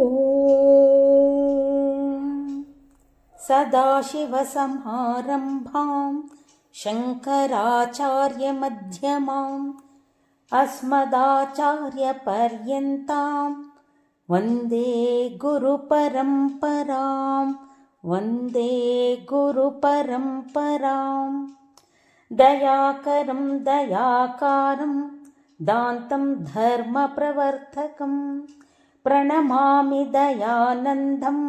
ॐ सदाशिवसंहारम्भां शङ्कराचार्यमध्यमाम् अस्मदाचार्यपर्यन्तां वन्दे गुरुपरम्परां वन्दे गुरुपरम्पराम् दयाकरं दयाकारं दान्तं धर्मप्रवर्तकं प्रणमामि दयानन्दं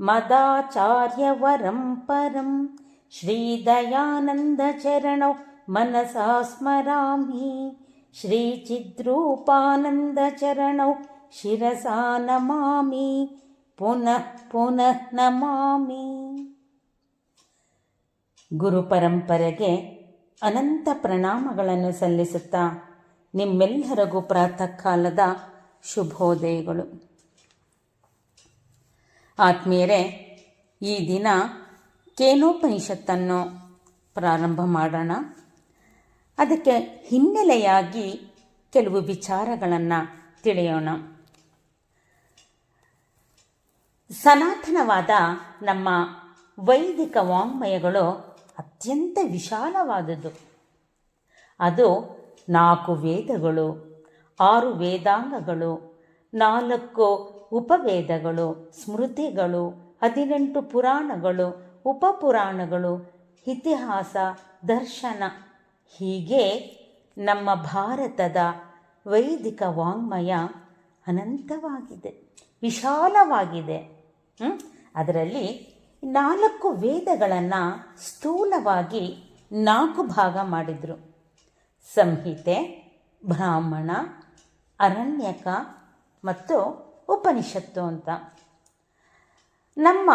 मदाचार्यवरं परं श्रीदयानन्दचरणौ मनसा स्मरामि श्रीचिद्रूपानन्दचरणौ शिरसा नमामि पुनः पुनः नमामि ಗುರುಪರಂಪರೆಗೆ ಅನಂತ ಪ್ರಣಾಮಗಳನ್ನು ಸಲ್ಲಿಸುತ್ತಾ ನಿಮ್ಮೆಲ್ಲರಿಗೂ ಪ್ರಾತಃ ಕಾಲದ ಶುಭೋದಯಗಳು. ಆತ್ಮೀಯರೇ, ಈ ದಿನ ಕೇನೋಪನಿಷತ್ತನ್ನು ಪ್ರಾರಂಭ ಮಾಡೋಣ. ಅದಕ್ಕೆ ಹಿನ್ನೆಲೆಯಾಗಿ ಕೆಲವು ವಿಚಾರಗಳನ್ನು ತಿಳಿಯೋಣ. ಸನಾತನವಾದ ನಮ್ಮ ವೈದಿಕ ವಾಂಗ್ಮಯಗಳು ಅತ್ಯಂತ ವಿಶಾಲವಾದದ್ದು. ಅದು ನಾಲ್ಕು ವೇದಗಳು ಆರು ವೇದಾಂಗಗಳು, ನಾಲ್ಕು ಉಪವೇದಗಳು, ಸ್ಮೃತಿಗಳು, ಹದಿನೆಂಟು ಪುರಾಣಗಳು, ಉಪಪುರಾಣಗಳು, ಇತಿಹಾಸ, ದರ್ಶನ. ಹೀಗೆ ನಮ್ಮ ಭಾರತದ ವೈದಿಕ ವಾಂಗ್ಮಯ ಅನಂತವಾಗಿದೆ, ವಿಶಾಲವಾಗಿದೆ. ಅದರಲ್ಲಿ ನಾಲ್ಕು ವೇದಗಳನ್ನು ಸ್ಥೂಲವಾಗಿ ನಾಲ್ಕು ಭಾಗ ಮಾಡಿದರು. ಸಂಹಿತೆ, ಬ್ರಾಹ್ಮಣ ಅರಣ್ಯಕ ಮತ್ತು ಉಪನಿಷತ್ತು ಅಂತ. ನಮ್ಮ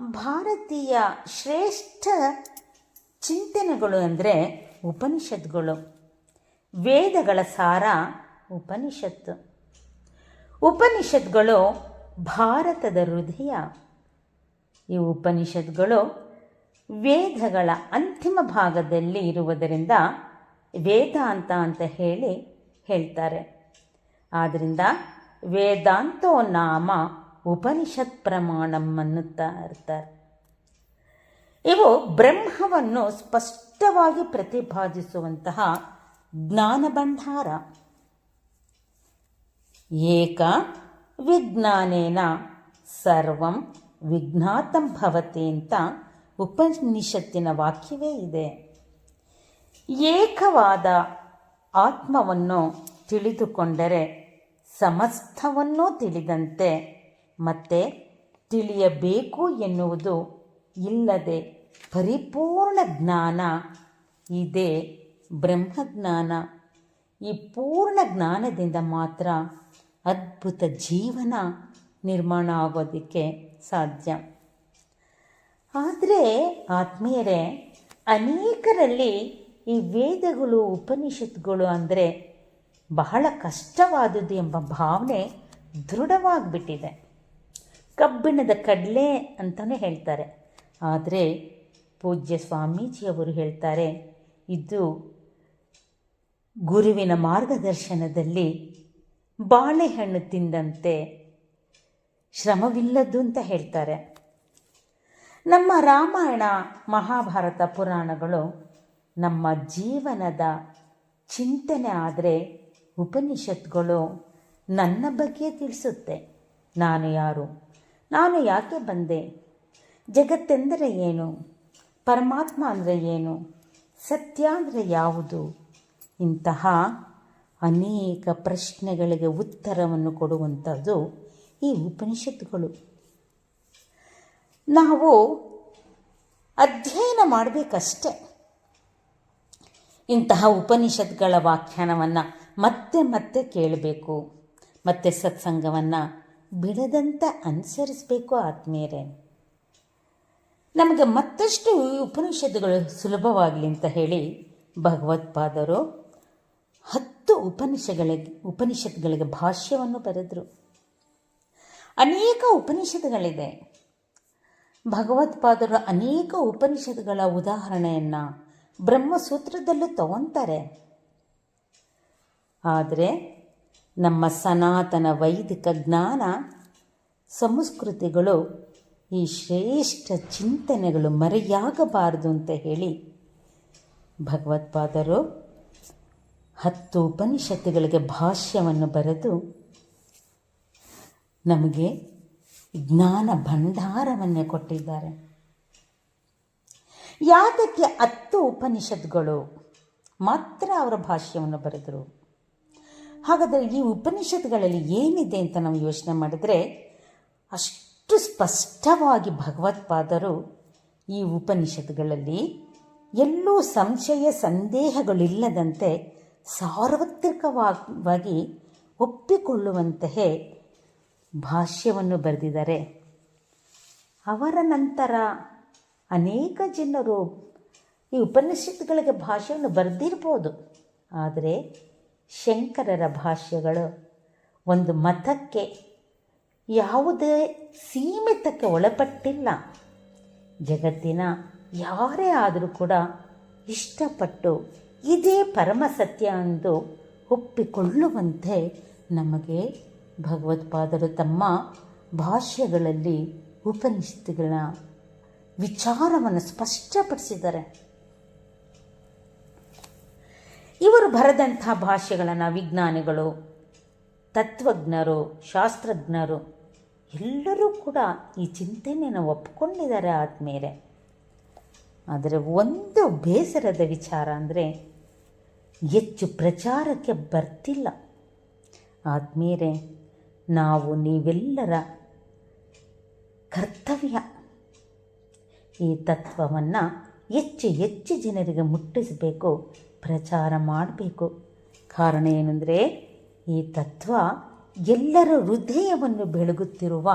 ಭಾರತೀಯ ಶ್ರೇಷ್ಠ ಚಿಂತನೆಗಳು ಅಂದರೆ ಉಪನಿಷತ್ಗಳು. ವೇದಗಳ ಸಾರ ಉಪನಿಷತ್ತು. ಉಪನಿಷತ್ಗಳು ಭಾರತದ ಹೃದಯ. ಈ ಉಪನಿಷತ್ಗಳು ವೇದಗಳ ಅಂತಿಮ ಭಾಗದಲ್ಲಿ ಇರುವುದರಿಂದ ವೇದಾಂತ ಅಂತ ಹೇಳಿ ಹೇಳ್ತಾರೆ. ಆದ್ದರಿಂದ ವೇದಾಂತೋ ನಾಮ ಉಪನಿಷತ್ ಪ್ರಮಾಣಂ ಅನ್ನುತ್ತಾ ಇರ್ತಾರೆ. ಇವು ಬ್ರಹ್ಮವನ್ನು ಸ್ಪಷ್ಟವಾಗಿ ಪ್ರತಿಪಾದಿಸುವಂತಹ ಜ್ಞಾನ ಭಂಡಾರ ಏಕ ವಿಜ್ಞಾನೇನ ಸರ್ವಂ ವಿಜ್ಞಾತಂ ಭವತಿ ಅಂತ ಉಪನಿಷತ್ತಿನ ವಾಕ್ಯವೇ ಇದೆ. ಏಕವಾದ ಆತ್ಮವನ್ನು ತಿಳಿದುಕೊಂಡರೆ ಸಮಸ್ತವನ್ನೂ ತಿಳಿದಂತೆ, ಮತ್ತೆ ತಿಳಿಯಬೇಕು ಎನ್ನುವುದು ಇಲ್ಲದೆ ಪರಿಪೂರ್ಣ ಜ್ಞಾನ, ಇದೇ ಬ್ರಹ್ಮಜ್ಞಾನ. ಈ ಪೂರ್ಣ ಜ್ಞಾನದಿಂದ ಮಾತ್ರ ಅದ್ಭುತ ಜೀವನ ನಿರ್ಮಾಣ ಆಗೋದಕ್ಕೆ ಸಾಧ್ಯ. ಆದರೆ ಆತ್ಮೀಯರೇ, ಅನೇಕರಲ್ಲಿ ಈ ವೇದಗಳು, ಉಪನಿಷತ್ಗಳು ಅಂದರೆ ಬಹಳ ಕಷ್ಟವಾದುದು ಎಂಬ ಭಾವನೆ ದೃಢವಾಗಿಬಿಟ್ಟಿದೆ. ಕಬ್ಬಿಣದ ಕಡಲೆ ಅಂತಲೇ ಹೇಳ್ತಾರೆ. ಆದರೆ ಪೂಜ್ಯ ಸ್ವಾಮೀಜಿಯವರು ಹೇಳ್ತಾರೆ, ಇದು ಗುರುವಿನ ಮಾರ್ಗದರ್ಶನದಲ್ಲಿ ಬಾಳೆಹಣ್ಣು ತಿಂದಂತೆ ಶ್ರಮವಿಲ್ಲದ್ದು ಅಂತ ಹೇಳ್ತಾರೆ. ನಮ್ಮ ರಾಮಾಯಣ, ಮಹಾಭಾರತ ಪುರಾಣಗಳು ನಮ್ಮ ಜೀವನದ ಚಿಂತನೆ ಆದರೆ ಉಪನಿಷತ್ಗಳು ನನ್ನ ಬಗ್ಗೆ ತಿಳಿಸುತ್ತೆ. ನಾನು ಯಾರು? ನಾನು ಯಾಕೆ ಬಂದೆ? ಜಗತ್ತೆಂದರೆ ಏನು? ಪರಮಾತ್ಮ ಅಂದರೆ ಏನು? ಸತ್ಯ ಅಂದರೆ ಯಾವುದು? ಇಂತಹ ಅನೇಕ ಪ್ರಶ್ನೆಗಳಿಗೆ ಉತ್ತರವನ್ನು ಕೊಡುವಂಥದ್ದು ಈ ಉಪನಿಷತ್ತುಗಳು ನಾವು ಅಧ್ಯಯನ ಮಾಡಬೇಕಷ್ಟೆ. ಇಂತಹ ಉಪನಿಷತ್ಗಳ ವ್ಯಾಖ್ಯಾನವನ್ನು ಮತ್ತೆ ಮತ್ತೆ ಕೇಳಬೇಕು. ಮತ್ತೆ ಸತ್ಸಂಗವನ್ನು ಬಿಡದಂತ ಅನುಸರಿಸಬೇಕು ಆತ್ಮೀಯರೇ. ನಮಗೆ ಮತ್ತಷ್ಟು ಉಪನಿಷತ್ತುಗಳು ಸುಲಭವಾಗಲಿ ಅಂತ ಹೇಳಿ ಭಗವತ್ಪಾದರು ಹತ್ತು ಉಪನಿಷಗಳಿಗೆ ಉಪನಿಷತ್ಗಳಿಗೆ ಭಾಷ್ಯವನ್ನು ಬರೆದರು. ಅನೇಕ ಉಪನಿಷತ್ತುಗಳಿದೆ ಭಗವತ್ಪಾದರು ಅನೇಕ ಉಪನಿಷತ್ತುಗಳ ಉದಾಹರಣೆಯನ್ನು ಬ್ರಹ್ಮಸೂತ್ರದಲ್ಲೂ ತಗೊತಾರೆ. ಆದರೆ ನಮ್ಮ ಸನಾತನ ವೈದಿಕ ಜ್ಞಾನ, ಸಂಸ್ಕೃತಿಗಳು ಈ ಶ್ರೇಷ್ಠ ಚಿಂತನೆಗಳು ಮರೆಯಾಗಬಾರದು ಅಂತ ಹೇಳಿ ಭಗವತ್ಪಾದರು ಹತ್ತು ಉಪನಿಷತ್ತುಗಳಿಗೆ ಭಾಷ್ಯವನ್ನು ಬರೆದು ನಮಗೆ ಜ್ಞಾನ ಭಂಡಾರವನ್ನೇ ಕೊಟ್ಟಿದ್ದಾರೆ. ಯಾತಕ್ಕೆ ಹತ್ತು ಉಪನಿಷತ್ಗಳು ಮಾತ್ರ ಅವರ ಭಾಷ್ಯವನ್ನು ಬರೆದರು? ಹಾಗಾದರೆ ಈ ಉಪನಿಷತ್ಗಳಲ್ಲಿ ಏನಿದೆ ಅಂತ ನಾವು ಯೋಚನೆ ಮಾಡಿದರೆ, ಅಷ್ಟು ಸ್ಪಷ್ಟವಾಗಿ ಭಗವತ್ಪಾದರು ಈ ಉಪನಿಷತ್ಗಳಲ್ಲಿ ಎಲ್ಲೂ ಸಂಶಯ ಸಂದೇಹಗಳಿಲ್ಲದಂತೆ ಸಾರ್ವತ್ರಿಕವಾಗಿ ಒಪ್ಪಿಕೊಳ್ಳುವಂತಹ ಭಾಷ್ಯವನ್ನು ಬರೆದಿದ್ದಾರೆ. ಅವರ ನಂತರ ಅನೇಕ ಜನರು ಈ ಉಪನಿಷತ್ತುಗಳಿಗೆ ಭಾಷೆಯನ್ನು ಬರೆದಿರ್ಬೋದು. ಆದರೆ ಶಂಕರರ ಭಾಷ್ಯಗಳು ಒಂದು ಮತಕ್ಕೆ ಯಾವುದೇ ಸೀಮಿತಕ್ಕೆ ಒಳಪಟ್ಟಿಲ್ಲ. ಜಗತ್ತಿನ ಯಾರೇ ಆದರೂ ಕೂಡ ಇಷ್ಟಪಟ್ಟು ಇದೇ ಪರಮ ಸತ್ಯ ಎಂದು ಒಪ್ಪಿಕೊಳ್ಳುವಂತೆ ನಮಗೆ ಭಗವತ್ಪಾದರು ತಮ್ಮ ಭಾಷ್ಯಗಳಲ್ಲಿ ಉಪನಿಷತ್ತುಗಳ ವಿಚಾರವನ್ನು ಸ್ಪಷ್ಟಪಡಿಸಿದ್ದಾರೆ. ಇವರು ಬರೆದಂಥ ಭಾಷೆಗಳನ್ನು ವಿಜ್ಞಾನಿಗಳು, ತತ್ವಜ್ಞರು, ಶಾಸ್ತ್ರಜ್ಞರು ಎಲ್ಲರೂ ಕೂಡ ಈ ಚಿಂತನೆಯನ್ನು ಒಪ್ಕೊಂಡಿದ್ದಾರೆ ಆದಮೇಲೆ. ಆದರೆ ಒಂದು ಬೇಸರದ ವಿಚಾರ ಅಂದರೆ ಹೆಚ್ಚು ಪ್ರಚಾರಕ್ಕೆ ಬರ್ತಿಲ್ಲ. ಆದಮೇಲೆ ನಾವು ನೀವೆಲ್ಲರ ಕರ್ತವ್ಯ. ಈ ತತ್ವವನ್ನು ಹೆಚ್ಚು ಹೆಚ್ಚು ಜನರಿಗೆ ಮುಟ್ಟಿಸಬೇಕು. ಪ್ರಚಾರ ಮಾಡಬೇಕು. ಕಾರಣ ಏನಂದರೆ, ಈ ತತ್ವ ಎಲ್ಲರ ಹೃದಯವನ್ನು ಬೆಳಗುತ್ತಿರುವ,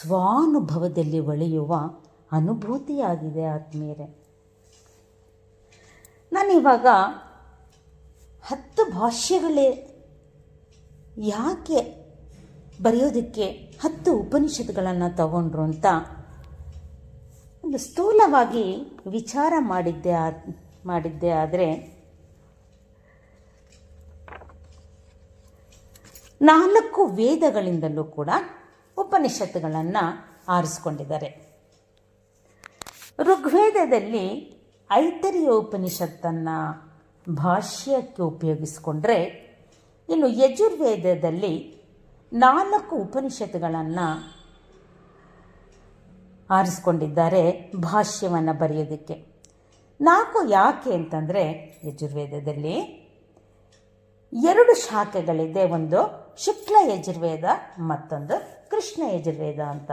ಸ್ವಾನುಭವದಲ್ಲಿ ಒಳೆಯುವ ಅನುಭೂತಿಯಾಗಿದೆ ಆತ್ಮೀಯರೇ. ನಾನಿವಾಗ ಹತ್ತು ಭಾಷೆಗಳೇ ಯಾಕೆ ಬರೆಯೋದಕ್ಕೆ ಹತ್ತು ಉಪನಿಷತ್ಗಳನ್ನು ತಗೊಂಡ್ರು ಅಂತ ಒಂದು ಸ್ಥೂಲವಾಗಿ ವಿಚಾರ ಮಾಡಿದ್ದೆ ಮಾಡಿದ್ದೆ ಆದರೆ ನಾಲ್ಕು ವೇದಗಳಿಂದಲೂ ಕೂಡ ಉಪನಿಷತ್ತುಗಳನ್ನು ಆರಿಸ್ಕೊಂಡಿದ್ದಾರೆ. ಋಗ್ವೇದದಲ್ಲಿ ಐತರಿಯ ಉಪನಿಷತ್ತನ್ನು ಭಾಷ್ಯಕ್ಕೆ ಉಪಯೋಗಿಸಿಕೊಂಡ್ರೆ ಇನ್ನು ಯಜುರ್ವೇದದಲ್ಲಿ ನಾಲ್ಕು ಉಪನಿಷತ್ತುಗಳನ್ನು ಆರಿಸ್ಕೊಂಡಿದ್ದಾರೆ ಭಾಷ್ಯವನ್ನು ಬರೆಯೋದಕ್ಕೆ. ನಾಲ್ಕು ಯಾಕೆ ಅಂತಂದರೆ ಯಜುರ್ವೇದದಲ್ಲಿ ಎರಡು ಶಾಖೆಗಳಿದೆ. ಒಂದು ಶುಕ್ಲ ಯಜುರ್ವೇದ ಮತ್ತೊಂದು ಕೃಷ್ಣ ಯಜುರ್ವೇದ ಅಂತ.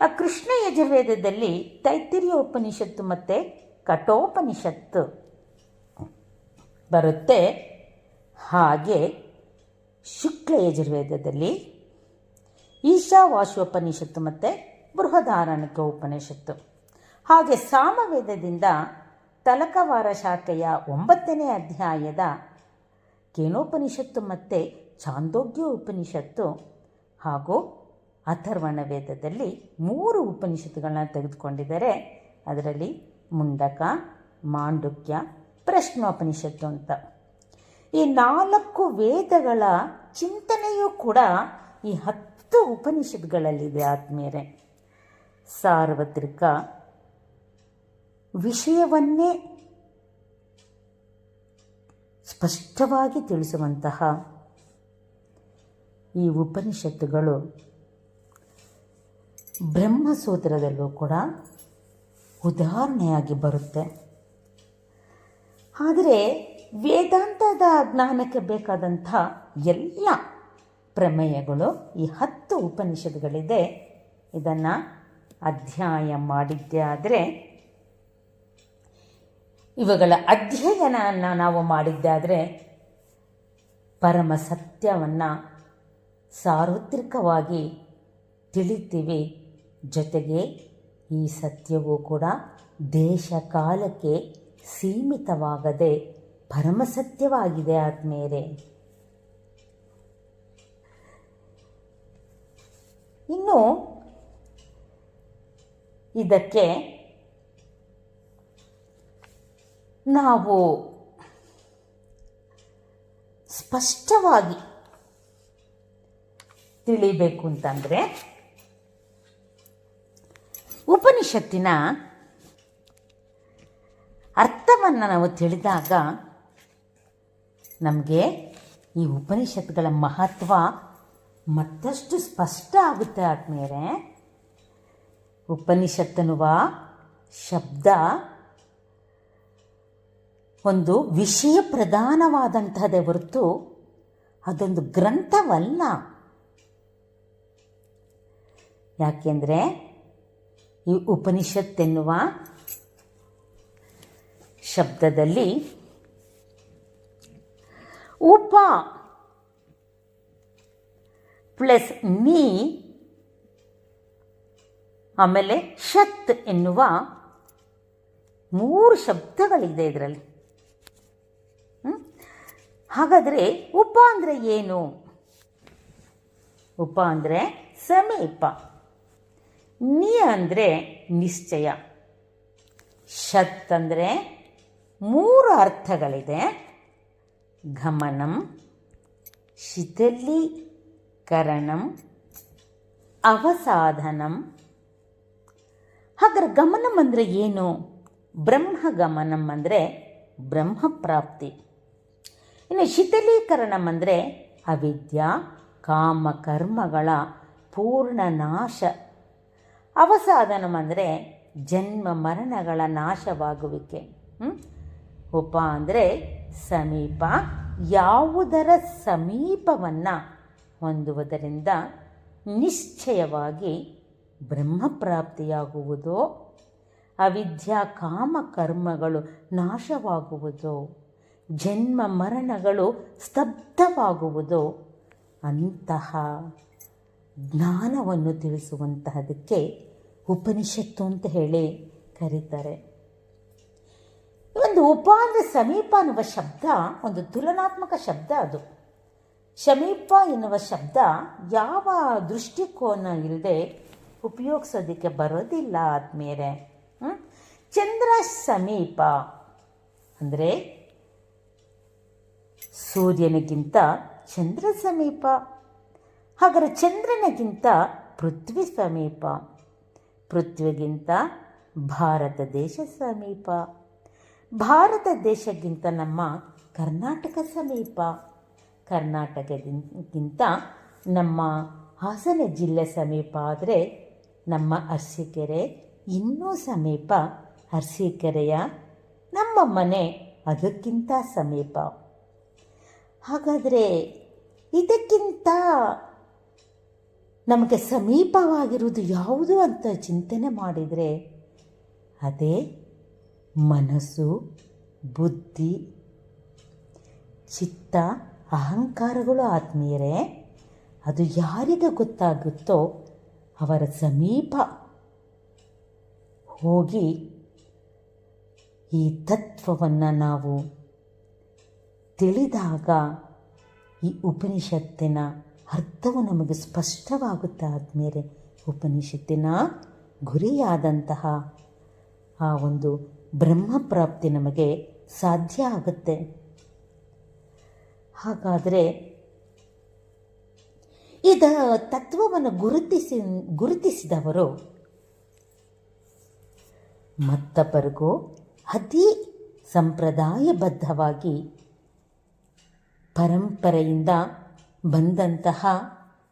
ಆ ಕೃಷ್ಣ ಯಜುರ್ವೇದದಲ್ಲಿ ತೈತಿರಿಯ ಉಪನಿಷತ್ತು ಮತ್ತು ಕಠೋಪನಿಷತ್ತು ಬರುತ್ತೆ. ಹಾಗೆ ಶುಕ್ಲ ಯಜುರ್ವೇದದಲ್ಲಿ ಈಶಾವಾಶೋಪನಿಷತ್ತು ಮತ್ತು ಬೃಹದಾರಣಿಕ ಉಪನಿಷತ್ತು. ಹಾಗೆ ಸಾಮವೇದದಿಂದ ತಲಕವಾರ ಶಾಖೆಯ ಒಂಬತ್ತನೇ ಅಧ್ಯಾಯದ ಕೇನೋಪನಿಷತ್ತು ಮತ್ತು ಚಾಂದೋಗ್ಯ ಉಪನಿಷತ್ತು ಹಾಗೂ ಅಥರ್ವಣ ವೇದದಲ್ಲಿ ಮೂರು ಉಪನಿಷತ್ತುಗಳನ್ನ ತೆಗೆದುಕೊಂಡಿದ್ದಾರೆ. ಅದರಲ್ಲಿ ಮುಂಡಕ, ಮಾಂಡುಕ್ಯ, ಪ್ರಶ್ನೋಪನಿಷತ್ತು ಅಂತ. ಈ ನಾಲ್ಕು ವೇದಗಳ ಚಿಂತನೆಯೂ ಕೂಡ ಈ ಹತ್ತು ಉಪನಿಷತ್ಗಳಲ್ಲಿದೆ ಆದ್ಮೇಲೆ ಸಾರ್ವತ್ರಿಕ ವಿಷಯವನ್ನೇ ಸ್ಪಷ್ಟವಾಗಿ ತಿಳಿಸುವಂತಹ ಈ ಉಪನಿಷತ್ತುಗಳು ಬ್ರಹ್ಮಸೂತ್ರದಲ್ಲೂ ಕೂಡ ಉದಾಹರಣೆಯಾಗಿ ಬರುತ್ತೆ. ಆದರೆ ವೇದಾಂತದ ಜ್ಞಾನಕ್ಕೆ ಬೇಕಾದಂಥ ಎಲ್ಲ ಪ್ರಮೇಯಗಳು ಈ ಹತ್ತು ಉಪನಿಷತ್ಗಳಿದೆ. ಇದನ್ನು ಅಧ್ಯಯನ ಮಾಡಿದ್ದೇ ಆದರೆ ಇವುಗಳ ಅಧ್ಯಯನವನ್ನು ನಾವು ಮಾಡಿದ್ದಾದರೆ ಪರಮ ಸತ್ಯವನ್ನು ಸಾರ್ವತ್ರಿಕವಾಗಿ ತಿಳಿತೀವಿ. ಜೊತೆಗೆ ಈ ಸತ್ಯವೂ ಕೂಡ ದೇಶ ಕಾಲಕ್ಕೆ ಸೀಮಿತವಾಗದೆ ಪರಮ ಸತ್ಯವಾಗಿದೆ ಆದ್ಮೇಲೆ ಇನ್ನು ಇದಕ್ಕೆ ನಾವು ತಿಳಿಬೇಕು ಅಂತಂದರೆ ಉಪನಿಷತ್ತಿನ ಅರ್ಥವನ್ನು ನಾವು ತಿಳಿದಾಗ ನಮಗೆ ಈ ಉಪನಿಷತ್ತುಗಳ ಮಹತ್ವ ಮತ್ತಷ್ಟು ಸ್ಪಷ್ಟ ಆಗುತ್ತೆ ಆದ್ಮೇಲೆ ಉಪನಿಷತ್ತನ್ನುವ ಶಬ್ದ ಒಂದು ವಿಷಯ ಪ್ರಧಾನವಾದಂತಹದೇ ಹೊರತು ಅದೊಂದು ಗ್ರಂಥವಲ್ಲ. ಯಾಕೆಂದರೆ ಈ ಉಪನಿಷತ್ತೆನ್ನುವ ಶಬ್ದದಲ್ಲಿ ಉಪ ಪ್ಲಸ್ ನೀ ಆಮೇಲೆ ಶತ್ ಎನ್ನುವ ಮೂರು ಶಬ್ದಗಳಿದೆ ಇದರಲ್ಲಿ? ಹಾಗಾದರೆ ಉಪ ಅಂದರೆ ಏನು? ಉಪ ಅಂದರೆ ಸಮೀಪ. ನಿ ಅಂದರೆ ನಿಶ್ಚಯ. ಶತ್ ಅಂದರೆ ಮೂರು ಅರ್ಥಗಳಿದೆ. ಗಮನಂ ಶಿಥಲೀಕರಣಂ ಅವಸಾಧನಂ. ಹಾಗಾದ್ರೆ ಗಮನಂ ಅಂದರೆ ಏನು? ಬ್ರಹ್ಮ ಬ್ರಹ್ಮಗಮನಂ ಅಂದರೆ ಬ್ರಹ್ಮಪ್ರಾಪ್ತಿ ಇನ್ನು ಶಿಥಲೀಕರಣಂ ಅಂದರೆ ಅವಿದ್ಯ ಕಾಮ ಕರ್ಮಗಳ ಪೂರ್ಣ ನಾಶ. ಅವಸಾಧನಂ ಅಂದರೆ ಜನ್ಮ ಮರಣಗಳ ನಾಶವಾಗುವಿಕೆ. ಉಪ ಅಂದರೆ ಸಮೀಪ, ಯಾವುದರ ಸಮೀಪವನ್ನು ಹೊಂದುವುದರಿಂದ ನಿಶ್ಚಯವಾಗಿ ಬ್ರಹ್ಮಪ್ರಾಪ್ತಿಯಾಗುವುದೋ, ಅವಿದ್ಯಾ ಕಾಮ ಕರ್ಮಗಳು ನಾಶವಾಗುವುದು, ಜನ್ಮ ಮರಣಗಳು ಸ್ತಬ್ಧವಾಗುವುದು, ಅಂತಹ ಜ್ಞಾನವನ್ನು ತಿಳಿಸುವಂತಹದಕ್ಕೆ ಉಪನಿಷತ್ತು ಅಂತ ಹೇಳಿ ಕರೀತಾರೆ. ಒಂದು ಉಪ ಅಂದರೆ ಸಮೀಪ ಅನ್ನುವ ಶಬ್ದ, ಒಂದು ತುಲನಾತ್ಮಕ ಶಬ್ದ ಅದು. ಸಮೀಪ ಎನ್ನುವ ಶಬ್ದ ಯಾವ ದೃಷ್ಟಿಕೋನ ಇಲ್ಲದೆ ಉಪಯೋಗಿಸೋದಕ್ಕೆ ಬರೋದಿಲ್ಲ ಆದ್ಮೇಲೆ? ಚಂದ್ರ ಸಮೀಪ ಅಂದರೆ ಸೂರ್ಯನಿಗಿಂತ ಚಂದ್ರ ಸಮೀಪ. ಹಾಗಾದರೆ ಚಂದ್ರನಿಗಿಂತ ಪೃಥ್ವಿ ಸಮೀಪ. ಪೃಥ್ವಿಗಿಂತ ಭಾರತ ದೇಶ ಸಮೀಪ. ಭಾರತ ದೇಶಕ್ಕಿಂತ ನಮ್ಮ ಕರ್ನಾಟಕ ಸಮೀಪ. ಕರ್ನಾಟಕದಿಂತ ನಮ್ಮ ಹಾಸನ ಜಿಲ್ಲೆ ಸಮೀಪ ಆದರೆ ನಮ್ಮ ಅರಸೀಕೆರೆ ಇನ್ನೂ ಸಮೀಪ. ಅರಸೀಕೆರೆಯ ನಮ್ಮ ಮನೆ ಅದಕ್ಕಿಂತ ಸಮೀಪ. ಹಾಗಾದರೆ ಇದಕ್ಕಿಂತ ನಮಗೆ ಸಮೀಪವಾಗಿರುವುದು ಯಾವುದು ಅಂತ ಚಿಂತನೆ ಮಾಡಿದರೆ ಅದೇ ಮನಸ್ಸು, ಬುದ್ಧಿ, ಚಿತ್ತ, ಅಹಂಕಾರಗಳು ಆತ್ಮೀಯರೇ. ಅದು ಯಾರಿಗೆ ಗೊತ್ತಾಗುತ್ತೋ ಅವರ ಸಮೀಪ ಹೋಗಿ ಈ ತತ್ವವನ್ನು ನಾವು ತಿಳಿದಾಗ ಈ ಉಪನಿಷತ್ತಿನ ಅರ್ಥವು ನಮಗೆ ಸ್ಪಷ್ಟವಾಗುತ್ತೆ ಆದಮೇಲೆ ಉಪನಿಷತ್ತಿನ ಗುರಿಯಾದಂತಹ ಆ ಒಂದು ಬ್ರಹ್ಮಪ್ರಾಪ್ತಿ ನಮಗೆ ಸಾಧ್ಯ ಆಗುತ್ತೆ. ಹಾಗಾದರೆ ಇದ ತತ್ವವನ್ನು ಗುರುತಿಸಿ, ಗುರುತಿಸಿದವರು ಮತ್ತೊಬ್ಬರಿಗೂ ಅತಿ ಸಂಪ್ರದಾಯಬದ್ಧವಾಗಿ ಪರಂಪರೆಯಿಂದ ಬಂದಂತಹ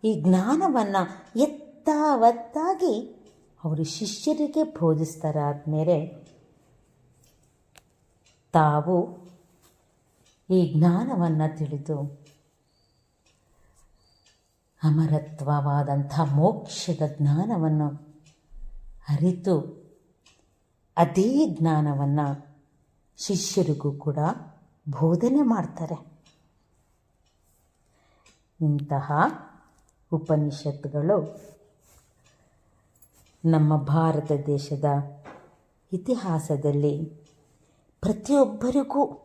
ಈ ಜ್ಞಾನವನ್ನು ಎತ್ತಾವತ್ತಾಗಿ ಅವರು ಶಿಷ್ಯರಿಗೆ ಬೋಧಿಸ್ತಾರಾದ್ಮೇಲೆ ತಾವು ಈ ಜ್ಞಾನವನ್ನು ತಿಳಿದು ಅಮರತ್ವವಾದಂಥ ಮೋಕ್ಷದ ಜ್ಞಾನವನ್ನು ಅರಿತು ಅದೇ ಜ್ಞಾನವನ್ನು ಶಿಷ್ಯರಿಗೂ ಕೂಡ ಬೋಧನೆ ಮಾಡ್ತಾರೆ. ಇಂತಹ ಉಪನಿಷತ್ತುಗಳು ನಮ್ಮ ಭಾರತ ದೇಶದ ಇತಿಹಾಸದಲ್ಲಿ ಪ್ರತಿಯೊಬ್ಬರಿಗೂ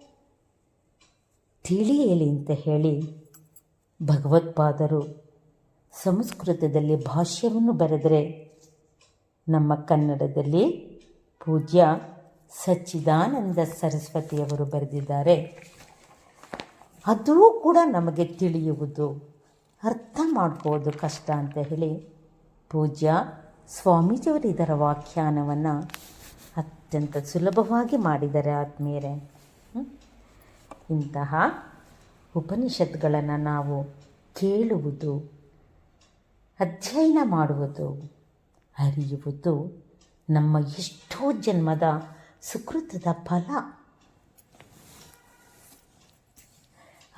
ತಿಳಿಯಲಿ ಅಂತ ಹೇಳಿ ಭಗವತ್ಪಾದರು ಸಂಸ್ಕೃತದಲ್ಲಿ ಭಾಷ್ಯವನ್ನು ಬರೆದರೆ ನಮ್ಮ ಕನ್ನಡದಲ್ಲಿ ಪೂಜ್ಯ ಸಚ್ಚಿದಾನಂದ ಸರಸ್ವತಿಯವರು ಬರೆದಿದ್ದಾರೆ. ಅದೂ ಕೂಡ ನಮಗೆ ತಿಳಿಯುವುದು. ಅರ್ಥ ಮಾಡ್ಕೋದು ಕಷ್ಟ ಅಂತ ಹೇಳಿ ಪೂಜ್ಯ ಸ್ವಾಮೀಜಿಯವರು ಇದರ ವ್ಯಾಖ್ಯಾನವನ್ನು ಅತ್ಯಂತ ಸುಲಭವಾಗಿ ಮಾಡಿದ್ದಾರೆ ಆತ್ಮೀಯರೇ? ಇಂತಹ ಉಪನಿಷತ್ಗಳನ್ನು ನಾವು ಕೇಳುವುದು, ಅಧ್ಯಯನ ಮಾಡುವುದು, ಅರಿಯುವುದು ನಮ್ಮ ಎಷ್ಟೋ ಜನ್ಮದ ಸುಕೃತದ ಫಲ.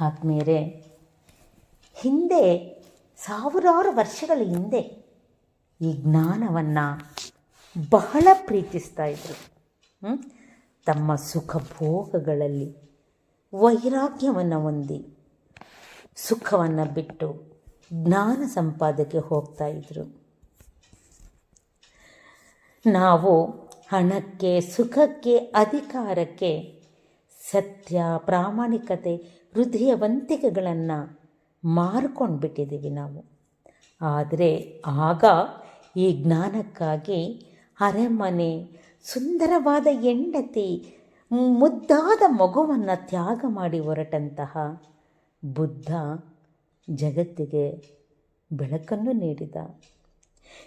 ಆತ್ಮೀಯರೇ, ಹಿಂದೆ ಸಾವಿರಾರು ವರ್ಷಗಳ ಹಿಂದೆ ಈ ಜ್ಞಾನವನ್ನು ಬಹಳ ಪ್ರೀತಿಸ್ತಾ ಇದ್ರು. ತಮ್ಮ ಸುಖ ಭೋಗಗಳಲ್ಲಿ ವೈರಾಗ್ಯವನ್ನು ಹೊಂದಿ ಸುಖವನ್ನು ಬಿಟ್ಟು ಜ್ಞಾನ ಸಂಪಾದಕ್ಕೆ ಹೋಗ್ತಾ ಇದ್ರು. ನಾವು ಹಣಕ್ಕೆ, ಸುಖಕ್ಕೆ, ಅಧಿಕಾರಕ್ಕೆ ಸತ್ಯ, ಪ್ರಾಮಾಣಿಕತೆ ಹೃದಯವಂತಿಕೆಗಳನ್ನು ಮಾರ್ಕೊಂಡು ಬಿಟ್ಟಿದ್ದೀವಿ ನಾವು. ಆದರೆ ಆಗ ಈ ಜ್ಞಾನಕ್ಕಾಗಿ ಅರೆಮನೆ, ಸುಂದರವಾದ ಹೆಂಡತಿ, ಮುದ್ದಾದ ಮಗುವನ್ನು ತ್ಯಾಗ ಮಾಡಿ ಹೊರಟಂತಹ ಬುದ್ಧ ಜಗತ್ತಿಗೆ ಬೆಳಕನ್ನು ನೀಡಿದ.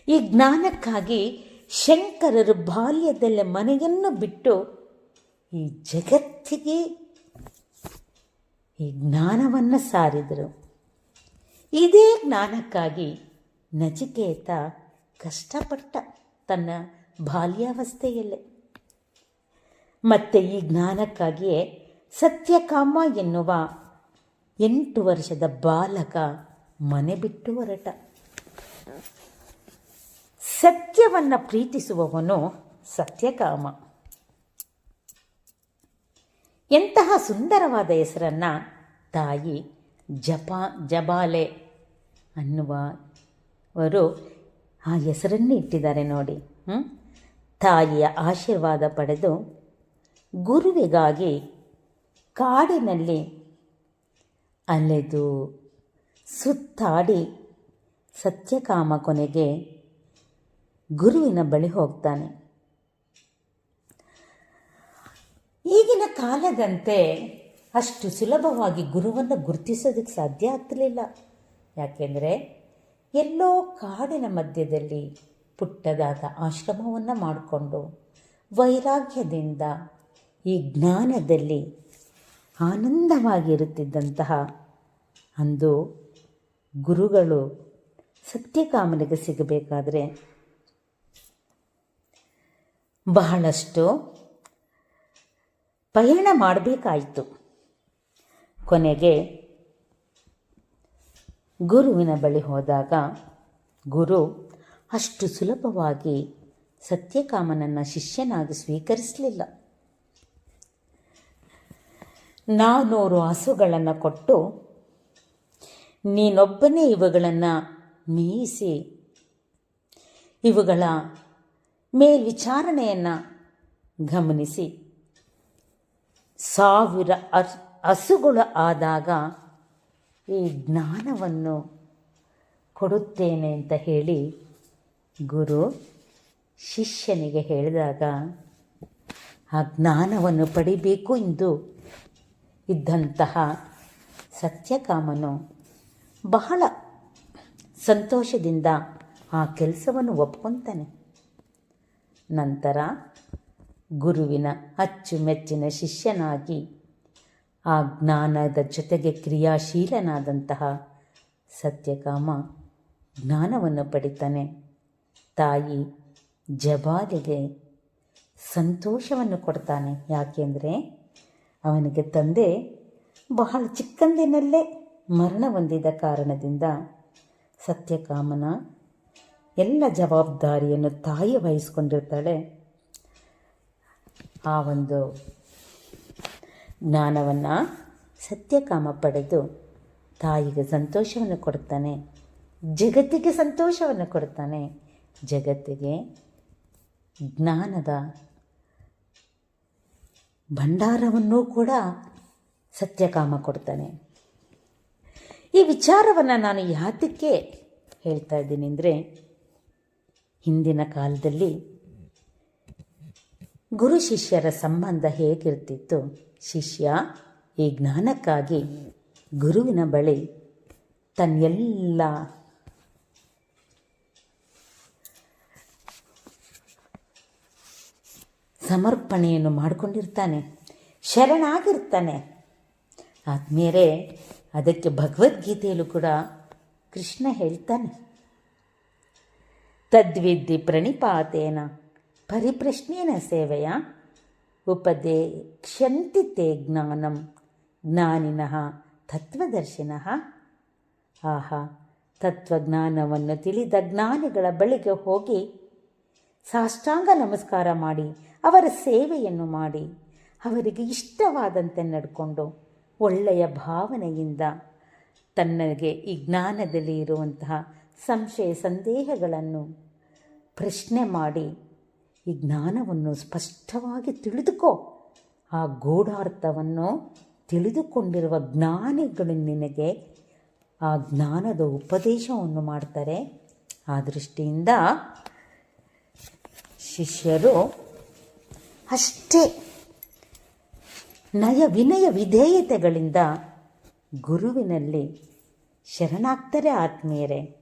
ಈ ಜ್ಞಾನಕ್ಕಾಗಿ ಶಂಕರರು ಬಾಲ್ಯದಲ್ಲೇ ಮನೆಯನ್ನು ಬಿಟ್ಟು ಈ ಜಗತ್ತಿಗೆ ಈ ಜ್ಞಾನವನ್ನು ಸಾರಿದರು. ಇದೇ ಜ್ಞಾನಕ್ಕಾಗಿ ನಚಿಕೇತ ಕಷ್ಟಪಟ್ಟ ತನ್ನ ಬಾಲ್ಯಾವಸ್ಥೆಯಲ್ಲೇ. ಮತ್ತೆ ಈ ಜ್ಞಾನಕ್ಕಾಗಿಯೇ ಸತ್ಯಕಾಮ ಎನ್ನುವ ಎಂಟು ವರ್ಷದ ಬಾಲಕ ಮನೆ ಬಿಟ್ಟು ಹೊರಟ. ಸತ್ಯವನ್ನು ಪ್ರೀತಿಸುವವನು ಸತ್ಯಕಾಮ. ಎಂತಹ ಸುಂದರವಾದ ಹೆಸರನ್ನು ತಾಯಿ ಜಪಾ ಜಬಾಲೆ ಅನ್ನುವರು ಆ ಹೆಸರನ್ನೇ ಇಟ್ಟಿದ್ದಾರೆ ನೋಡಿ? ತಾಯಿಯ ಆಶೀರ್ವಾದ ಪಡೆದು ಗುರುವಿಗಾಗಿ ಕಾಡಿನಲ್ಲಿ ಅಲೆದು ಸುತ್ತಾಡಿ ಸತ್ಯಕಾಮ ಕೊನೆಗೆ ಗುರುವಿನ ಬಳಿ ಹೋಗ್ತಾನೆ ಈಗಿನ ಕಾಲದಂತೆ ಅಷ್ಟು ಸುಲಭವಾಗಿ ಗುರುವನ್ನು ಗುರುತಿಸೋದಕ್ಕೆ ಸಾಧ್ಯ ಆಗ್ತಿರಲಿಲ್ಲ. ಯಾಕೆಂದರೆ ಎಲ್ಲೋ ಕಾಡಿನ ಮಧ್ಯದಲ್ಲಿ ಪುಟ್ಟದಾದ ಆಶ್ರಮವನ್ನು ಮಾಡಿಕೊಂಡು ವೈರಾಗ್ಯದಿಂದ ಈ ಜ್ಞಾನದಲ್ಲಿ ಆನಂದವಾಗಿರುತ್ತಿದ್ದಂತಹ ಅಂದು ಗುರುಗಳು ಸತ್ಯಕಾಮನಿಗೆ ಸಿಗಬೇಕಾದ್ರೆ ಬಹಳಷ್ಟು ಪಯಣ ಮಾಡಬೇಕಾಯಿತು. ಕೊನೆಗೆ ಗುರುವಿನ ಬಳಿ ಹೋದಾಗ ಗುರು, ಅಷ್ಟು ಸುಲಭವಾಗಿ ಸತ್ಯಕಾಮನನ್ನು ಶಿಷ್ಯನಾಗಿ ಸ್ವೀಕರಿಸಲಿಲ್ಲ. ನಾನೂರು ಹಸುಗಳನ್ನು ಕೊಟ್ಟು ನೀನೊಬ್ಬನೇ ಇವುಗಳನ್ನು ಮೀಯಿಸಿ, ಇವುಗಳ ಮೇಲ್ವಿಚಾರಣೆಯನ್ನು ಗಮನಿಸಿ. ಸಾವಿರ ಹಸ್- ಹಸುಗಳು ಆದಾಗ ಈ ಜ್ಞಾನವನ್ನು ಕೊಡುತ್ತೇನೆ ಅಂತ ಹೇಳಿ ಗುರು ಶಿಷ್ಯನಿಗೆ ಹೇಳಿದಾಗ, ಆ ಜ್ಞಾನವನ್ನು ಪಡಿಬೇಕು ಎಂದು ಇದ್ದಂತಹ ಸತ್ಯಕಾಮನು ಬಹಳ ಸಂತೋಷದಿಂದ ಆ ಕೆಲಸವನ್ನು ಒಪ್ಕೊತಾನೆ. ನಂತರ ಗುರುವಿನ ಅಚ್ಚುಮೆಚ್ಚಿನ ಶಿಷ್ಯನಾಗಿ, ಆ ಜ್ಞಾನದ ಜೊತೆಗೆ ಕ್ರಿಯಾಶೀಲನಾದಂತಹ ಸತ್ಯಕಾಮ ಜ್ಞಾನವನ್ನು ಪಡಿತಾನೆ. ತಾಯಿ ಜಬಾಲಿಗೆ ಸಂತೋಷವನ್ನು ಕೊಡ್ತಾನೆ. ಯಾಕೆಂದರೆ ಅವನಿಗೆ ತಂದೆ ಬಹಳ ಚಿಕ್ಕಂದಿನಲ್ಲೇ ಮರಣ ಹೊಂದಿದ ಕಾರಣದಿಂದ ಸತ್ಯಕಾಮನ ಎಲ್ಲ ಜವಾಬ್ದಾರಿಯನ್ನು ತಾಯಿ ವಹಿಸ್ಕೊಂಡಿರ್ತಾಳೆ. ಆ ಒಂದು ಜ್ಞಾನವನ್ನು ಸತ್ಯಕಾಮ ಪಡೆದು ತಾಯಿಗೆ ಸಂತೋಷವನ್ನು ಕೊಡ್ತಾನೆ ಜಗತ್ತಿಗೆ ಸಂತೋಷವನ್ನು ಕೊಡ್ತಾನೆ ಜಗತ್ತಿಗೆ ಜ್ಞಾನದ ಭಂಡಾರವನ್ನು ಕೂಡ ಸತ್ಯಕಾಮ ಕೊಡ್ತಾನೆ ಈ ವಿಚಾರವನ್ನು ನಾನು ಯಾತಕ್ಕೆ ಹೇಳ್ತಾ ಇದ್ದೀನಿ ಅಂದರೆ ಹಿಂದಿನ ಕಾಲದಲ್ಲಿ ಗುರು ಶಿಷ್ಯರ ಸಂಬಂಧ ಹೇಗಿರ್ತಿತ್ತು? ಶಿಷ್ಯ, ಈ ಜ್ಞಾನಕ್ಕಾಗಿ ಗುರುವಿನ ಬಳಿ ತನ್ನೆಲ್ಲ ಸಮರ್ಪಣೆಯನ್ನು ಮಾಡಿಕೊಂಡಿರ್ತಾನೆ, ಶರಣಾಗಿರ್ತಾನೆ. ಆದಮೇಲೆ ಅದಕ್ಕೆ ಭಗವದ್ಗೀತೆಯಲ್ಲೂ ಕೂಡ ಕೃಷ್ಣ ಹೇಳ್ತಾನೆ ತದ್ವಿದ್ದಿ ಪ್ರಣಿಪಾತೇನ ಪರಿಪ್ರಶ್ನೇನ ಸೇವೆಯ ಉಪದೇಕ್ಷಂತಿ ತೇ ಜ್ಞಾನಂ ಜ್ಞಾನಿನಃ ತತ್ವದರ್ಶಿನಃ. ಆಹಾ, ತತ್ವಜ್ಞಾನವನ್ನು ತಿಳಿದ ಜ್ಞಾನಿಗಳ ಬಳಿಗೆ ಹೋಗಿ ಸಾಷ್ಟಾಂಗ ನಮಸ್ಕಾರ ಮಾಡಿ, ಅವರ ಸೇವೆಯನ್ನು ಮಾಡಿ, ಅವರಿಗೆ ಇಷ್ಟವಾದಂತೆ ನಡ್ಕೊಂಡು ಒಳ್ಳೆಯ ಭಾವನೆಯಿಂದ ತನ್ನಗೆ ಈ ಜ್ಞಾನದಲ್ಲಿ ಇರುವಂತಹ ಸಂಶಯ, ಸಂದೇಹಗಳನ್ನು ಪ್ರಶ್ನೆ ಮಾಡಿ ಈ ಜ್ಞಾನವನ್ನು ಸ್ಪಷ್ಟವಾಗಿ ತಿಳಿದುಕೋ. ಆ ಗೂಢಾರ್ಥವನ್ನು ತಿಳಿದುಕೊಂಡಿರುವ ಜ್ಞಾನಿಗಳು ನಿನಗೆ ಆ ಜ್ಞಾನದ ಉಪದೇಶವನ್ನು ಮಾಡ್ತಾರೆ. ಆ ದೃಷ್ಟಿಯಿಂದ ಶಿಷ್ಯರು ಅಷ್ಟೇ ನಯ ವಿನಯ ವಿಧೇಯತೆಗಳಿಂದ ಗುರುವಿನಲ್ಲಿ ಶರಣಾಗ್ತಾರೆ ಆತ್ಮೀಯರೇ.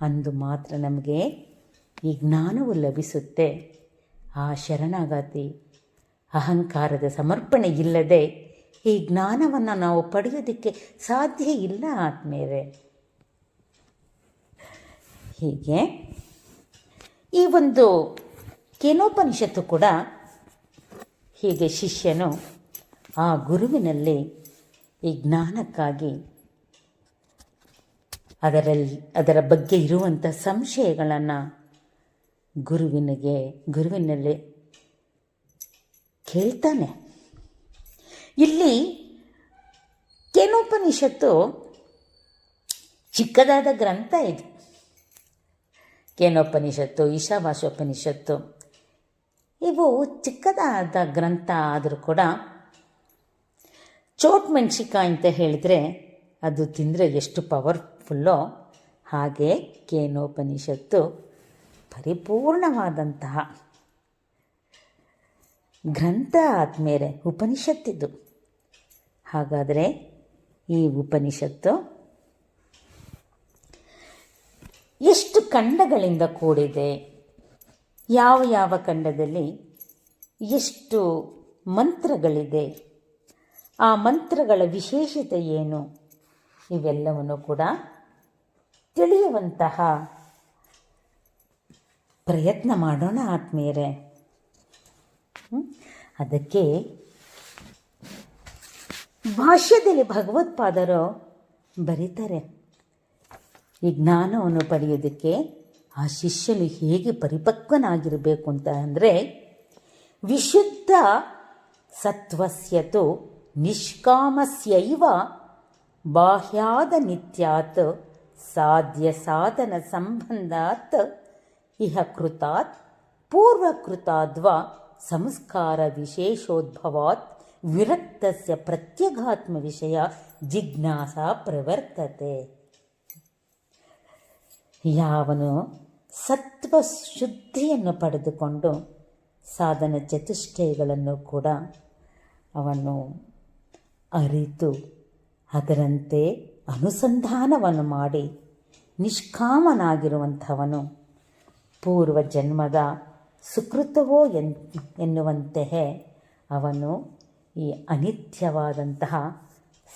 ಅಂದು ಮಾತ್ರ ನಮಗೆ ಈ ಜ್ಞಾನವು ಲಭಿಸುತ್ತೆ. ಆ ಶರಣಾಗತಿ, ಅಹಂಕಾರದ ಸಮರ್ಪಣೆ ಇಲ್ಲದೆ ಈ ಜ್ಞಾನವನ್ನು ನಾವು ಪಡೆಯೋದಕ್ಕೆ ಸಾಧ್ಯ ಇಲ್ಲ ಆದ್ಮೇಲೆ ಹೀಗೆ ಈ ಒಂದು ಕೇನೋಪನಿಷತ್ತು ಕೂಡ ಹೀಗೆ ಶಿಷ್ಯನು ಆ ಗುರುವಿನಲ್ಲಿ ಈ ಜ್ಞಾನಕ್ಕಾಗಿ ಅದರಲ್ಲಿ ಅದರ ಬಗ್ಗೆ ಇರುವಂಥ ಸಂಶಯಗಳನ್ನು ಗುರುವಿನಿಗೆ, ಗುರುವಿನಲ್ಲಿ ಕೇಳ್ತಾನೆ. ಇಲ್ಲಿ ಕೇನೋಪನಿಷತ್ತು ಚಿಕ್ಕದಾದ ಗ್ರಂಥ ಇದು. ಕೇನೋಪನಿಷತ್ತು ಈಶಾವಾಸೋಪನಿಷತ್ತು ಇವು ಚಿಕ್ಕದಾದ ಗ್ರಂಥ ಆದರೂ ಕೂಡ ಚೋಟ್ ಮೆಣಸಿಕಾಯಿ ಅಂತ ಹೇಳಿದರೆ ಅದು ತಿಂದರೆ ಎಷ್ಟು ಪವರ್ಫುಲ್ಲೋ ಹಾಗೆ ಕೇನೋಪನಿಷತ್ತು ಪರಿಪೂರ್ಣವಾದಂತಹ ಗ್ರಂಥ ಆದಮೇಲೆ ಉಪನಿಷತ್ತಿದ್ದು. ಹಾಗಾದರೆ ಈ ಉಪನಿಷತ್ತು ಎಷ್ಟು ಖಂಡಗಳಿಂದ ಕೂಡಿದೆ, ಯಾವ ಯಾವ ಖಂಡದಲ್ಲಿ ಎಷ್ಟು ಮಂತ್ರಗಳಿದೆ, ಆ ಮಂತ್ರಗಳ ವಿಶೇಷತೆ ಏನು, ಇವೆಲ್ಲವನ್ನು ಕೂಡ ತಿಳಿಯುವಂತಹ ಪ್ರಯತ್ನ ಮಾಡೋಣ ಆತ್ಮೀಯರೇ? ಅದಕ್ಕೆ ಭಾಷ್ಯದಲ್ಲಿ ಭಗವತ್ಪಾದರು ಬರೀತಾರೆ, ಈ ಜ್ಞಾನವನ್ನು ಪಡೆಯೋದಕ್ಕೆ ಆ ಶಿಷ್ಯನು ಹೇಗೆ ಪರಿಪಕ್ವನಾಗಿರಬೇಕು ಅಂತ ಅಂದರೆ, ವಿಶುದ್ಧ ಸತ್ವಸ್ಯತು ನಿಷ್ಕಾಮಸ್ಯೈವ ಬಾಹ್ಯಾದ ನಿತ್ಯಾತ್ ಸಾಧ್ಯ ಸಾಧನ ಸಂಬಂಧಾತ್ ಇಹ ಕೃತಾತ್ ಪೂರ್ವಕೃತಾದ್ವಾ ಸಂಸ್ಕಾರ ವಿಶೇಷೋದ್ಭವಾತ್ ವಿರಕ್ತಸ್ಯ ಪ್ರತ್ಯಗಾತ್ಮ ವಿಷಯ ಜಿಜ್ಞಾಸ ಪ್ರವರ್ತತೆ. ಯಾವನು ಸತ್ವ ಶುದ್ಧಿಯನ್ನು ಪಡೆದುಕೊಂಡು ಸಾಧನ ಚತುಷ್ಟಯಗಳನ್ನು ಕೂಡ ಅವನು ಅರಿತು ಅದರಂತೆ ಅನುಸಂಧಾನವನ್ನು ಮಾಡಿ ನಿಷ್ಕಾಮನಾಗಿರುವಂಥವನು ಪೂರ್ವ ಜನ್ಮದ ಸುಕೃತವೋ ಎನ್, ಎನ್ನುವಂತೆಯೇ ಅವನು ಈ ಅನಿತ್ಯವಾದಂತಹ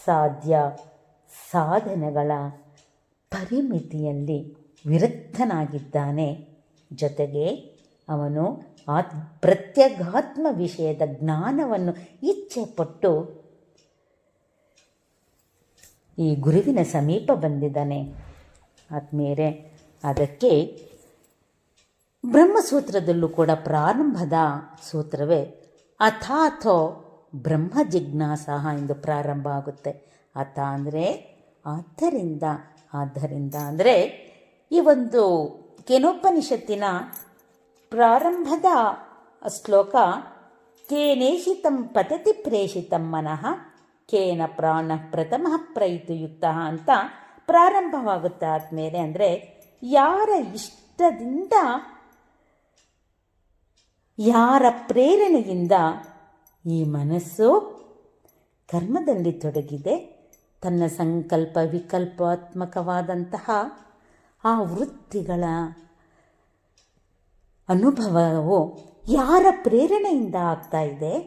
ಸಾಧ್ಯ ಸಾಧನೆಗಳ ಪರಿಮಿತಿಯಲ್ಲಿ ವಿರಕ್ತನಾಗಿದ್ದಾನೆ. ಜೊತೆಗೆ ಅವನು ಆತ್, ಪ್ರತ್ಯಗಾತ್ಮ ವಿಷಯದ ಜ್ಞಾನವನ್ನು ಇಚ್ಛೆ ಪಟ್ಟು ಈ ಗುರುವಿನ ಸಮೀಪ ಬಂದಿದ್ದಾನೆ. ಆದ್ಮೇಲೆ ಅದಕ್ಕೆ ಬ್ರಹ್ಮಸೂತ್ರದಲ್ಲೂ ಕೂಡ ಪ್ರಾರಂಭದ ಸೂತ್ರವೇ. ಅಥಾಥೋ ಬ್ರಹ್ಮ ಜಿಜ್ಞಾಸಹ ಎಂದು ಪ್ರಾರಂಭ ಆಗುತ್ತೆ. ಅಥ ಅಂದರೆ ಆದ್ದರಿಂದ ಆದ್ದರಿಂದ ಅಂದರೆ ಈ ಒಂದು ಕೆನೋಪನಿಷತ್ತಿನ ಪ್ರಾರಂಭದ ಶ್ಲೋಕ ಕೇನೇಷಿತಂ ಪತತಿ ಪ್ರೇಷಿತಂ ಮನಃ ಕೇನ ಪ್ರಾಣ ಪ್ರಥಮ ಪ್ರಯುಕ್ತ ಅಂತ ಪ್ರಾರಂಭವಾಗುತ್ತೆ ಆದಮೇಲೆ ಅಂದರೆ ಯಾರ ಇಷ್ಟದಿಂದ ಯಾರ ಪ್ರೇರಣೆಯಿಂದ ಈ ಮನಸ್ಸು ಕರ್ಮದಲ್ಲಿ ತೊಡಗಿದೆ? ತನ್ನ ಸಂಕಲ್ಪ ವಿಕಲ್ಪಾತ್ಮಕವಾದಂತಹ ಆ ವೃತ್ತಿಗಳ ಅನುಭವವು ಯಾರ ಪ್ರೇರಣೆಯಿಂದ ಆಗ್ತಾ ಇದೆ?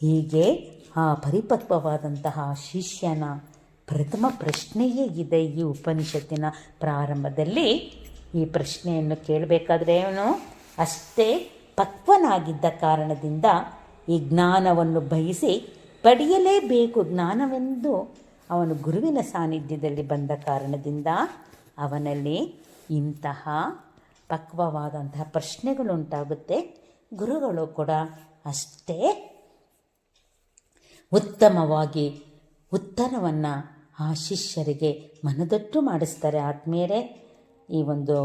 ಹೀಗೆ ಆ ಪರಿಪಕ್ವವಾದಂತಹ ಶಿಷ್ಯನ ಪ್ರಥಮ ಪ್ರಶ್ನೆಯೇ ಇದೆ ಈ ಉಪನಿಷತ್ತಿನ ಪ್ರಾರಂಭದಲ್ಲಿ. ಈ ಪ್ರಶ್ನೆಯನ್ನು ಕೇಳಬೇಕಾದ್ರೆ ಅವನು ಅಷ್ಟೇ ಪಕ್ವನಾಗಿದ್ದ ಕಾರಣದಿಂದ ಈ ಜ್ಞಾನವನ್ನು ಬಯಸಿ ಪಡೆಯಲೇಬೇಕು ಜ್ಞಾನವೆಂದು ಅವನು ಗುರುವಿನ ಸಾನ್ನಿಧ್ಯದಲ್ಲಿ ಬಂದ ಕಾರಣದಿಂದ ಅವನಲ್ಲಿ ಇಂತಹ ಪಕ್ವವಾದಂತಹ ಪ್ರಶ್ನೆಗಳುಂಟಾಗುತ್ತೆ. ಗುರುಗಳು ಕೂಡ ಅಷ್ಟೇ ಉತ್ತಮವಾಗಿ ಉತ್ತರವನ್ನು ಆ ಶಿಷ್ಯರಿಗೆ ಮನದಟ್ಟು ಮಾಡಿಸ್ತಾರೆ. ಆತ್ಮೀಯರೇ ಈ ಒಂದು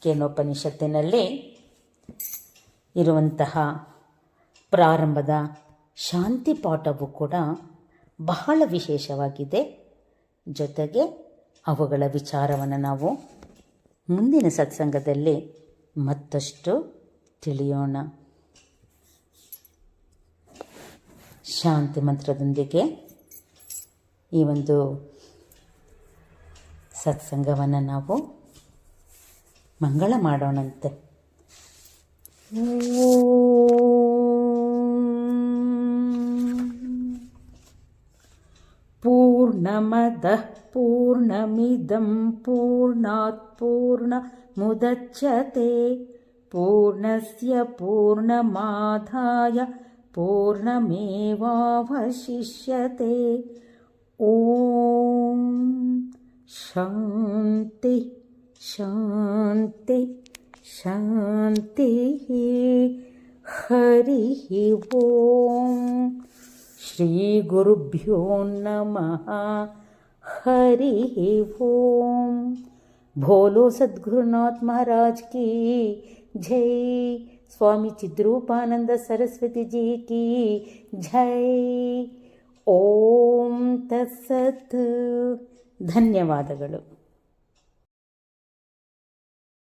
ಕೇನೋಪನಿಷತ್ತಿನಲ್ಲಿ ಇರುವಂತಹ ಪ್ರಾರಂಭದ ಶಾಂತಿ ಪಾಠವು ಕೂಡ ಬಹಳ ವಿಶೇಷವಾಗಿದೆ. ಜೊತೆಗೆ ಅವುಗಳ ವಿಚಾರವನ್ನು ನಾವು ಮುಂದಿನ ಸತ್ಸಂಗದಲ್ಲಿ ಮತ್ತಷ್ಟು ತಿಳಿಯೋಣ. ಶಾಂತಿ ಮಂತ್ರದೊಂದಿಗೆ ಈ ಒಂದು ಸತ್ಸಂಗವನ್ನು ನಾವು ಮಂಗಳ ಮಾಡೋಣಂತೆ पूर्णमदः पूर्णमिदं पूर्णात् पूर्णमुदच्यते पूर्णस्य पूर्णमाधाय पूर्णमेवावशिष्यते ॐ शान्ति శాంతి శాంతి హరి ఓం శ్రీ గురుభ్యో నమ హరి ఓం భోలో సద్గురునాథ్ మహారాజ్ కీ జై స్వామి చిద్రూపానంద సరస్వతి జీకి జై ఓం తత్సత్ ధన్యవాదಗಳು